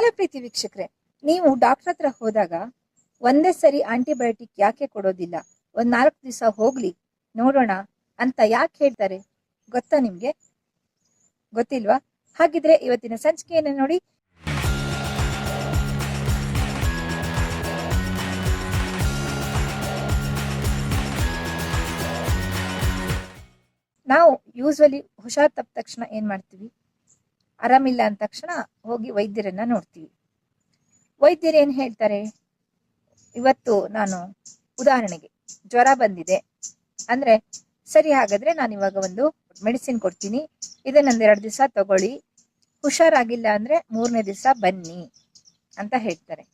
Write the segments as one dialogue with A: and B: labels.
A: Hello ಪ್ರೀತಿ ವೀಕ್ಷಕರೇ, ನೀವು doctor ಹತ್ರ ಹೋದಾಗ ಒಂದೇ ಸರಿ ಆಂಟಿಬಯೋಟಿಕ್ ಯಾಕೆ ಕೊಡೋದಿಲ್ಲ? ಒಂದ್ ನಾಲ್ಕು ದಿವಸ ಹೋಗ್ಲಿ, ನೋಡೋಣ ಅಂತ ಯಾಕೆ ಹೇಳ್ತಾರೆ? ಗೊತ್ತಾ ನಿಮ್ಗೆ? ಗೊತ್ತಿಲ್ವಾ? ಹಾಗಿದ್ರೆ ಇವತ್ತಿನ ಸಂಚಿಕೆಯನ್ನು ನೋಡಿ. ನಾವು ಯೂಸ್ವಲಿ ಹುಷಾರ್ ತಪ್ಪ ತಕ್ಷಣ ಏನ್ ಮಾಡ್ತೀವಿ? ಆರಾಮಿಲ್ಲ ಅಂದ ತಕ್ಷಣ ಹೋಗಿ ವೈದ್ಯರನ್ನ ನೋಡ್ತೀವಿ. ವೈದ್ಯರು ಏನ್ ಹೇಳ್ತಾರೆ? ಇವತ್ತು ನಾನು ಉದಾಹರಣೆಗೆ ಜ್ವರ ಬಂದಿದೆ. ಅಂದ್ರೆ ಸರಿ ಹಾಗಾದ್ರೆ ನಾನು ಇವಾಗ ಒಂದು ಮೆಡಿಸಿನ್ ಕೊಡ್ತೀನಿ. ಇದನ್ನೊಂದು ಎರಡು ದಿವಸ ತಗೊಳ್ಳಿ. ಹುಷಾರಾಗಿಲ್ಲ ಅಂದ್ರೆ ಮೂರನೇ ದಿವಸ ಬನ್ನಿ ಅಂತ ಹೇಳ್ತಾರೆ.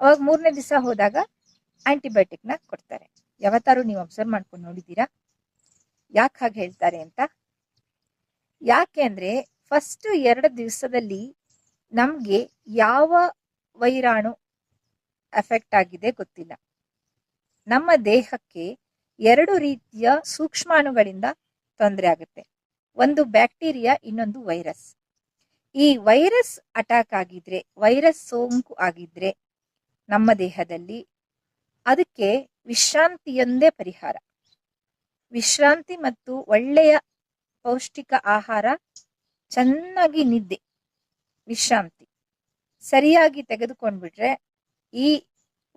A: ಅವಾಗ ಮೂರನೇ ದಿವಸ ಹೋದಾಗ ಆಂಟಿಬಯೋಟಿಕ್ನ ಕೊಡ್ತಾರೆ. ಯಾವತ್ತಾರು ನೀವು ಅಬ್ಸರ್ವ್ ಮಾಡ್ಕೊಂಡು ನೋಡಿದ್ದೀರಾ? ಯಾಕೆ ಹಾಗೆ ಹೇಳ್ತಾರೆ ಅಂತ? ಯಾಕೆ ಅಂದ್ರೆ ಫಸ್ಟ್ ಎರಡು ದಿವಸದಲ್ಲಿ ನಮಗೆ ಯಾವ ವೈರಾಣು ಎಫೆಕ್ಟ್ ಆಗಿದೆ ಗೊತ್ತಿಲ್ಲ. ನಮ್ಮ ದೇಹಕ್ಕೆ ಎರಡು ರೀತಿಯ ಸೂಕ್ಷ್ಮಾಣುಗಳಿಂದ ತೊಂದರೆ ಆಗುತ್ತೆ. ಒಂದು ಬ್ಯಾಕ್ಟೀರಿಯಾ, ಇನ್ನೊಂದು ವೈರಸ್. ಈ ವೈರಸ್ ಅಟ್ಯಾಕ್ ಆಗಿದ್ರೆ, ವೈರಸ್ ಸೋಂಕು ಆಗಿದ್ರೆ ನಮ್ಮ ದೇಹದಲ್ಲಿ ಅದಕ್ಕೆ ವಿಶ್ರಾಂತಿಯೊಂದೇ ಪರಿಹಾರ. ವಿಶ್ರಾಂತಿ ಮತ್ತು ಒಳ್ಳೆಯ ಪೌಷ್ಟಿಕ ಆಹಾರ ಚೆನ್ನಾಗಿ ನಿದ್ದೆ, ವಿಶ್ರಾಂತಿ. ಸರಿಯಾಗಿ ತೆಗೆದುಕೊಂಡ್ಬಿಟ್ರೆ ಈ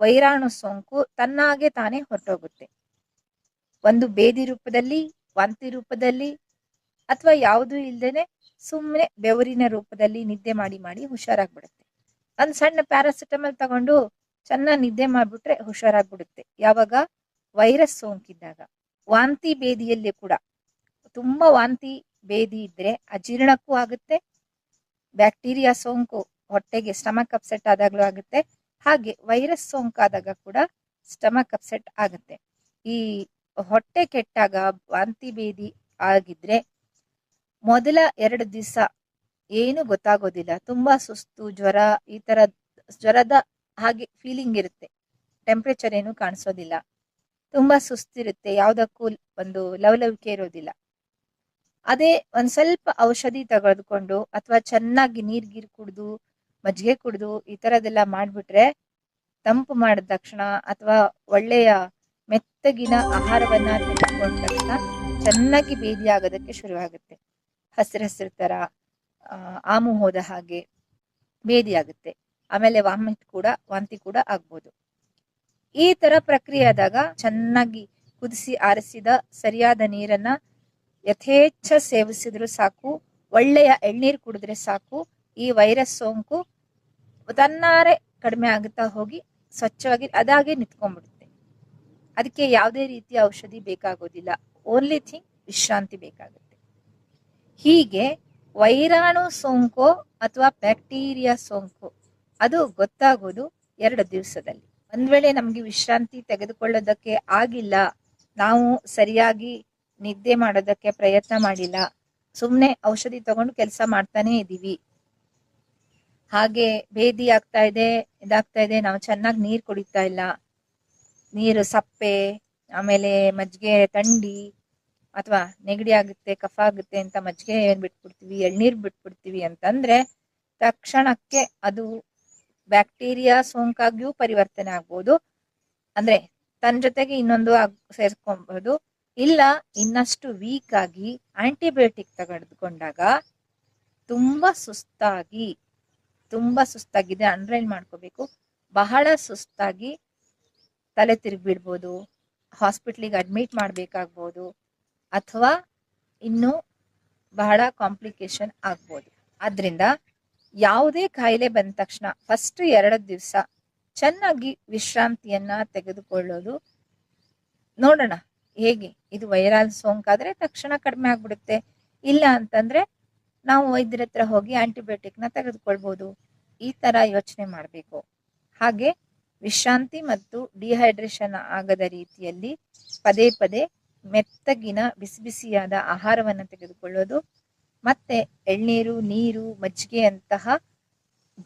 A: ವೈರಾಣು ಸೋಂಕು ತನ್ನಾಗೆ ತಾನೇ ಹೊರಟೋಗುತ್ತೆ. ಒಂದು ಬೇದಿ ರೂಪದಲ್ಲಿ, ವಾಂತಿ ರೂಪದಲ್ಲಿ ಅಥವಾ ಯಾವುದೂ ಇಲ್ಲದೇನೆ ಸುಮ್ಮನೆ ಬೆವರಿನ ರೂಪದಲ್ಲಿ ನಿದ್ದೆ ಮಾಡಿ ಮಾಡಿ ಹುಷಾರಾಗ್ಬಿಡುತ್ತೆ. ಒಂದು ಸಣ್ಣ ಪ್ಯಾರಾಸಿಟಮಲ್ ತಗೊಂಡು ಚೆನ್ನಾಗಿ ನಿದ್ದೆ ಮಾಡ್ಬಿಟ್ರೆ ಹುಷಾರಾಗ್ಬಿಡುತ್ತೆ. ಯಾವಾಗ? ವೈರಸ್ ಸೋಂಕಿದ್ದಾಗ. ವಾಂತಿ ಬೇದಿಯಲ್ಲಿ ಕೂಡ. ತುಂಬಾ ವಾಂತಿ ಬೇದಿ ಇದ್ರೆ ಅಜೀರ್ಣಕ್ಕೂ ಆಗುತ್ತೆ, ಬ್ಯಾಕ್ಟೀರಿಯಾ ಸೋಂಕು ಹೊಟ್ಟೆಗೆ ಸ್ಟಮಕ್ ಅಪ್ಸೆಟ್ ಆದಾಗ್ಲೂ ಆಗುತ್ತೆ, ಹಾಗೆ ವೈರಸ್ ಸೋಂಕಾದಾಗ ಕೂಡ ಸ್ಟಮಕ್ ಅಪ್ಸೆಟ್ ಆಗುತ್ತೆ. ಈ ಹೊಟ್ಟೆ ಕೆಟ್ಟಾಗ ವಾಂತಿ ಬೇದಿ ಆಗಿದ್ರೆ ಮೊದಲ ಎರಡು ದಿವಸ ಏನು ಗೊತ್ತಾಗೋದಿಲ್ಲ. ತುಂಬಾ ಸುಸ್ತು, ಜ್ವರ, ಈ ತರ ಜ್ವರದ ಹಾಗೆ ಫೀಲಿಂಗ್ ಇರುತ್ತೆ. ಟೆಂಪ್ರೇಚರ್ ಏನು ಕಾಣಿಸೋದಿಲ್ಲ. ತುಂಬಾ ಸುಸ್ತಿರುತ್ತೆ. ಯಾವ್ದಕ್ಕೂ ಒಂದು ಲವಲವಿಕೆ ಇರೋದಿಲ್ಲ. ಅದೇ ಒಂದ್ ಸ್ವಲ್ಪ ಔಷಧಿ ತೆಗೆದುಕೊಂಡು ಅಥವಾ ಚೆನ್ನಾಗಿ ನೀರ್ ಗೀರ್ ಕುಡ್ದು, ಮಜ್ಜಿಗೆ ಕುಡ್ದು ಈ ತರದೆಲ್ಲ ಮಾಡ್ಬಿಟ್ರೆ ತಂಪು ಮಾಡಿದ ತಕ್ಷಣ ಅಥವಾ ಒಳ್ಳೆಯ ಮೆತ್ತಗಿನ ಆಹಾರವನ್ನ ತೆಗೆದುಕೊಂಡ ತಕ್ಷಣ ಚೆನ್ನಾಗಿ ಬೇದಿ ಆಗೋದಕ್ಕೆ ಶುರುವಾಗುತ್ತೆ. ಹಸಿರು ಹಸಿರು ತರ ಆಮು ಹೋದ ಹಾಗೆ ಬೇದಿ ಆಗುತ್ತೆ. ಆಮೇಲೆ ವಾಮಿಟ್ ಕೂಡ, ವಾಂತಿ ಕೂಡ ಆಗ್ಬೋದು. ಈ ತರ ಪ್ರಕ್ರಿಯೆ ಆದಾಗ ಚೆನ್ನಾಗಿ ಕುದಿಸಿ ಆರಿಸಿದ ಸರಿಯಾದ ನೀರನ್ನ ಯಥೇಚ್ಛ ಸೇವಿಸಿದ್ರು ಸಾಕು, ಒಳ್ಳೆಯ ಎಳ್ನೀರು ಕುಡಿದ್ರೆ ಸಾಕು, ಈ ವೈರಸ್ ಸೋಂಕು ತನ್ನಾರೆ ಕಡಿಮೆ ಆಗುತ್ತಾ ಹೋಗಿ ಸ್ವಚ್ಛವಾಗಿ ಅದಾಗೆ ನಿಂತ್ಕೊಂಡ್ಬಿಡುತ್ತೆ. ಅದಕ್ಕೆ ಯಾವುದೇ ರೀತಿಯ ಔಷಧಿ ಬೇಕಾಗೋದಿಲ್ಲ. ಓನ್ಲಿ ಥಿಂಗ್ ವಿಶ್ರಾಂತಿ ಬೇಕಾಗುತ್ತೆ. ಹೀಗೆ ವೈರಾಣು ಸೋಂಕು ಅಥವಾ ಬ್ಯಾಕ್ಟೀರಿಯಾ ಸೋಂಕು, ಅದು ಗೊತ್ತಾಗೋದು ಎರಡು ದಿವಸದಲ್ಲಿ. ಒಂದ್ ವೇಳೆ ನಮ್ಗೆ ವಿಶ್ರಾಂತಿ ತೆಗೆದುಕೊಳ್ಳೋದಕ್ಕೆ ಆಗಿಲ್ಲ, ನಾವು ಸರಿಯಾಗಿ ನಿದ್ದೆ ಮಾಡೋದಕ್ಕೆ ಪ್ರಯತ್ನ ಮಾಡಿಲ್ಲ. ಸುಮ್ನೆ ಔಷಧಿ ತಗೊಂಡು ಕೆಲಸ ಮಾಡ್ತಾನೆ ಇದೀವಿ ಹಾಗೆ ಭೇದಿ ಆಗ್ತಾ ಇದೆ, ಇದಾಗ್ತಾ ಇದೆ. ನಾವು ಚೆನ್ನಾಗಿ ನೀರು ಕುಡಿತಾ ಇಲ್ಲ. ನೀರು ಸಪ್ಪೆ, ಆಮೇಲೆ ಮಜ್ಜಿಗೆ ತಂಡಿ ಅಥವಾ ನೆಗಡಿ ಆಗುತ್ತೆ, ಕಫ ಆಗುತ್ತೆ ಅಂತ ಮಜ್ಜಿಗೆ ಏನ್ ಬಿಟ್ಬಿಡ್ತೀವಿ, ಎಳ್ನೀರ್ ಬಿಟ್ಬಿಡ್ತೀವಿ ಅಂತಂದ್ರೆ ತಕ್ಷಣಕ್ಕೆ ಅದು ಬ್ಯಾಕ್ಟೀರಿಯಾ ಸೋಂಕಾಗಿಯೂ ಪರಿವರ್ತನೆ ಆಗ್ಬೋದು. ಅಂದ್ರೆ ತನ್ನ ಜೊತೆಗೆ ಇನ್ನೊಂದು ಆಗ್ ಸೇರ್ಕೊಬಹುದು. ಇಲ್ಲ, ಇನ್ನಷ್ಟು ವೀಕ್ ಆಗಿ ಆಂಟಿಬಯೋಟಿಕ್ ತೆಗೆದುಕೊಂಡಾಗ ತುಂಬ ಸುಸ್ತಾಗಿ, ತುಂಬ ಸುಸ್ತಾಗಿದೆ. ಅಂಡ್ರೈನ್ ಮಾಡ್ಕೋಬೇಕು? ಬಹಳ ಸುಸ್ತಾಗಿ ತಲೆ ತಿರುಗಿಬಿಡ್ಬೋದು ಹಾಸ್ಪಿಟ್ಲಿಗೆ ಅಡ್ಮಿಟ್ ಮಾಡಬೇಕಾಗ್ಬೋದು, ಅಥವಾ ಇನ್ನು ಬಹಳ ಕಾಂಪ್ಲಿಕೇಶನ್ ಆಗ್ಬೋದು. ಆದ್ದರಿಂದ ಯಾವುದೇ ಕಾಯಿಲೆ ಬಂದ ತಕ್ಷಣ ಫಸ್ಟ್ ಎರಡು ದಿವಸ ಚೆನ್ನಾಗಿ ವಿಶ್ರಾಂತಿಯನ್ನು ತೆಗೆದುಕೊಳ್ಳೋದು ನೋಡೋಣ. ಹೇಗೆ? ಇದು ವೈರಲ್ ಸೋಂಕಾದ್ರೆ ತಕ್ಷಣ ಕಡಿಮೆ ಆಗ್ಬಿಡುತ್ತೆ. ಇಲ್ಲ ಅಂತಂದ್ರೆ ನಾವು ವೈದ್ಯರ ಹತ್ರ ಹೋಗಿ ಆಂಟಿಬಯೋಟಿಕ್ನ ತೆಗೆದುಕೊಳ್ಬೋದು. ಈ ತರ ಯೋಚನೆ ಮಾಡಬೇಕು. ಹಾಗೆ ವಿಶ್ರಾಂತಿ ಮತ್ತು ಡಿಹೈಡ್ರೇಷನ್ ಆಗದ ರೀತಿಯಲ್ಲಿ ಪದೇ ಪದೇ ಮೆತ್ತಗಿನ ಬಿಸಿ ಬಿಸಿಯಾದ ಆಹಾರವನ್ನು ತೆಗೆದುಕೊಳ್ಳೋದು. ಮತ್ತೆ ಎಳ್ನೀರು, ನೀರು, ಮಜ್ಜಿಗೆ ಅಂತಹ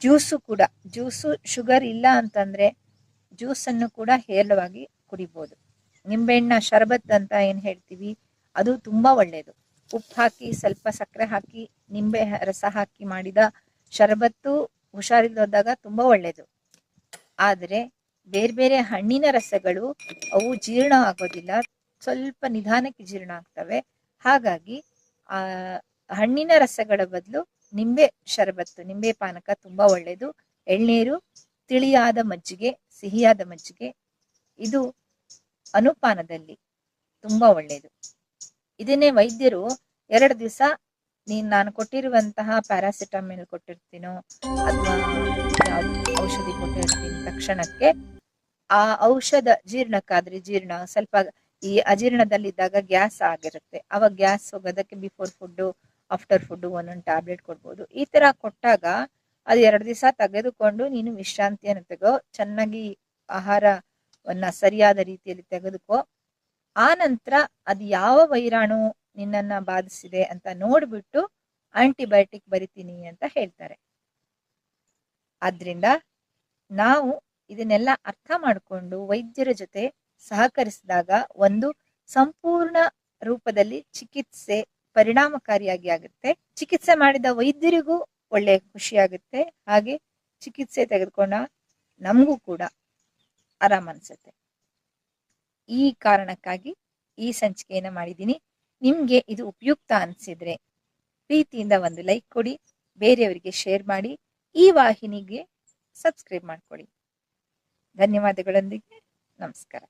A: ಜ್ಯೂಸು ಕೂಡ, ಜ್ಯೂಸು, ಶುಗರ್ ಇಲ್ಲ ಅಂತಂದ್ರೆ ಜ್ಯೂಸನ್ನು ಕೂಡ ಹೇರಳವಾಗಿ ಕುಡಿಬೋದು. ನಿಂಬೆಹಣ್ಣ ಶರಬತ್ ಅಂತ ಏನ್ ಹೇಳ್ತೀವಿ, ಅದು ತುಂಬಾ ಒಳ್ಳೆಯದು ಉಪ್ಪು ಹಾಕಿ, ಸ್ವಲ್ಪ ಸಕ್ಕರೆ ಹಾಕಿ, ನಿಂಬೆ ರಸ ಹಾಕಿ ಮಾಡಿದ ಶರಬತ್ತು ಹುಷಾರಿಲ್ಲದಾಗ ತುಂಬಾ ಒಳ್ಳೇದು. ಆದರೆ ಬೇರೆ ಬೇರೆ ಹಣ್ಣಿನ ರಸಗಳು ಅವು ಜೀರ್ಣ ಆಗೋದಿಲ್ಲ, ಸ್ವಲ್ಪ ನಿಧಾನಕ್ಕೆ ಜೀರ್ಣ ಆಗ್ತವೆ. ಹಾಗಾಗಿ ಆ ಹಣ್ಣಿನ ರಸಗಳ ಬದಲು ನಿಂಬೆ ಶರಬತ್ತು, ನಿಂಬೆ ಪಾನಕ ತುಂಬಾ ಒಳ್ಳೆಯದು ಎಳ್ನೀರು, ತಿಳಿಯಾದ ಮಜ್ಜಿಗೆ, ಸಿಹಿಯಾದ ಮಜ್ಜಿಗೆ, ಇದು ಅನುಪಾನದಲ್ಲಿ ತುಂಬಾ ಒಳ್ಳೆಯದು ಇದನ್ನೇ ವೈದ್ಯರು ಎರಡು ದಿವಸ ನೀನ್ ನಾನು ಕೊಟ್ಟಿರುವಂತಹ ಪ್ಯಾರಾಸಿಟಮಿಲ್ ಕೊಟ್ಟಿರ್ತೀನೋ ಅಥವಾ ಔಷಧಿ ಕೊಟ್ಟಿರ್ತೀನಿ ತಕ್ಷಣಕ್ಕೆ ಆ ಔಷಧ ಜೀರ್ಣಕ್ಕಾದ್ರೆ ಜೀರ್ಣ ಸ್ವಲ್ಪ ಈ ಅಜೀರ್ಣದಲ್ಲಿದ್ದಾಗ ಗ್ಯಾಸ್ ಆಗಿರುತ್ತೆ. ಅವಾಗ ಗ್ಯಾಸ್ ಹೋಗೋದಕ್ಕೆ ಬಿಫೋರ್ ಫುಡ್ ಆಫ್ಟರ್ ಫುಡ್ ಒಂದೊಂದು ಟ್ಯಾಬ್ಲೆಟ್ ಕೊಡ್ಬೋದು. ಈ ತರ ಕೊಟ್ಟಾಗ ಅದು ಎರಡು ದಿವಸ ತೆಗೆದುಕೊಂಡು ನೀನು ವಿಶ್ರಾಂತಿಯನ್ನು ತಗೋ. ಚೆನ್ನಾಗಿ ಆಹಾರವನ್ನ ಸರಿಯಾದ ರೀತಿಯಲ್ಲಿ ತೆಗೆದುಕೋ. ಆ ನಂತರ ಅದು ಯಾವ ವೈರಾಣು ನಿನ್ನನ್ನ ಬಾಧಿಸಿದೆ ಅಂತ ನೋಡ್ಬಿಟ್ಟು ಆಂಟಿಬಯೋಟಿಕ್ ಬರಿತೀನಿ ಅಂತ ಹೇಳ್ತಾರೆ. ಆದ್ರಿಂದ ನಾವು ಇದನ್ನೆಲ್ಲ ಅರ್ಥ ಮಾಡಿಕೊಂಡು ವೈದ್ಯರ ಜೊತೆ ಸಹಕರಿಸಿದಾಗ ಒಂದು ಸಂಪೂರ್ಣ ರೂಪದಲ್ಲಿ ಚಿಕಿತ್ಸೆ ಪರಿಣಾಮಕಾರಿಯಾಗಿ ಆಗುತ್ತೆ. ಚಿಕಿತ್ಸೆ ಮಾಡಿದ ವೈದ್ಯರಿಗೂ ಒಳ್ಳೆ ಖುಷಿಯಾಗುತ್ತೆ. ಹಾಗೆ ಚಿಕಿತ್ಸೆ ತೆಗೆದುಕೊಂಡ ನಮಗೂ ಕೂಡ. ಆರಾಮ್ ಅನ್ಸುತ್ತೆ. ಈ ಕಾರಣಕ್ಕಾಗಿ ಈ ಸಂಚಿಕೆಯನ್ನ ಮಾಡಿದ್ದೀನಿ. ನಿಮ್ಗೆ ಇದು ಉಪಯುಕ್ತ ಅನ್ಸಿದ್ರೆ ಪ್ರೀತಿಯಿಂದ ಒಂದು ಲೈಕ್ ಕೊಡಿ, ಬೇರೆಯವರಿಗೆ ಶೇರ್ ಮಾಡಿ, ಈ ವಾಹಿನಿಗೆ ಸಬ್ಸ್ಕ್ರೈಬ್ ಮಾಡ್ಕೊಳ್ಳಿ ಧನ್ಯವಾದಗಳೊಂದಿಗೆ ನಮಸ್ಕಾರ.